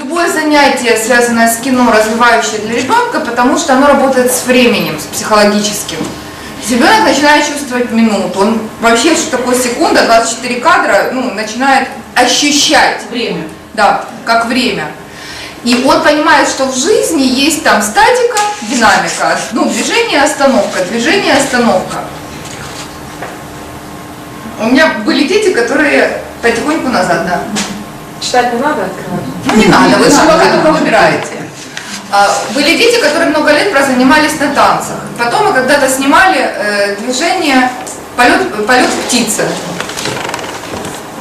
любое занятие, связанное с кино, развивающее для ребенка, потому что оно работает с временем, с психологическим. Ребенок начинает чувствовать минуту. Он вообще, что такое секунда, 24 кадра, ну, начинает ощущать. Время. Да, как время. И он понимает, что в жизни есть там статика, динамика, ну, движение, остановка, движение, остановка. У меня были дети, которые потихоньку назад, да. Читать не надо открывать? Ну не надо, вы же пока только выбираете. А, Были дети, которые много лет прозанимались на танцах. Потом мы когда-то снимали э, движение полет, полет птицы.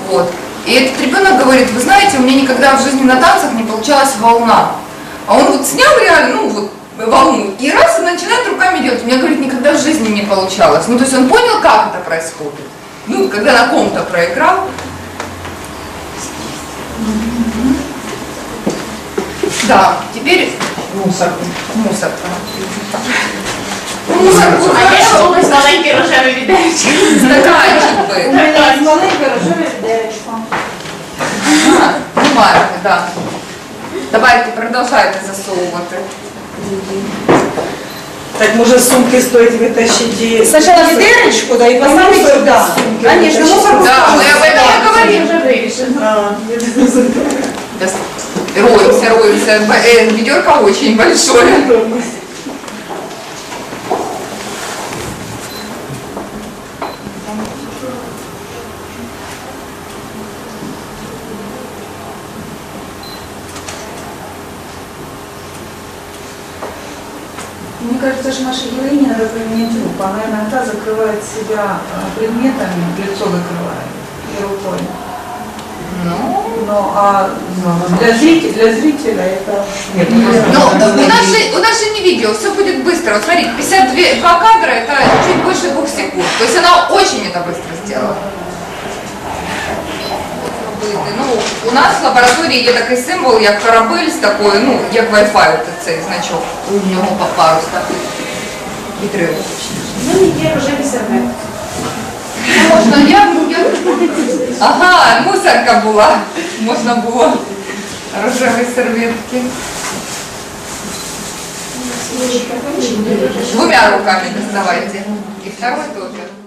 Вот. И этот ребенок говорит, вы знаете, у меня никогда в жизни на танцах не получалась волна. А он вот снял реально, ну вот, волну, и раз, и начинает руками делать. У меня, говорит, никогда в жизни не получалось. Ну, то есть он понял, как это происходит. Ну, когда на ком-то проиграл. Да, теперь Мусорку. мусорка. Ну, мусорку А я хорошо, школа з маленький рожевий відерчик. стаканчик бы. Маленька рожеве відеречко. Бумажка, да. Давайте, продовжайте засовувати. Так може з сумки стоїть витащити. Сначала відеречко, да, і поставить сюди. Конечно, мусорку Да, мы об этом и говорим. Вже вирішено. Б- э, Ведерко очень большое. Мне кажется, что наша героиня надо поменять руку. Она иногда закрывает себя э, предметами, лицо закрывает и рукой. Ну, Но а для зрителя, для зрителя это Нет, не ну, ну, важно. у нас, же, у нас же не видео, все будет быстро. Вот смотрите, 52 два кадра, это чуть больше двух секунд. То есть она очень это быстро сделала. Робити. Ну, у нас в лабораторії є такий символ, як корабель з такою, ну, як Wi-Fi, от цей значок. У нього по пару ставити. Вітрило. Ну, є рожеві серветки. Можна, я, я... Ага, мусорка була. Можна було рожеві серветки. Двумя руками доставайте. И второй тоже.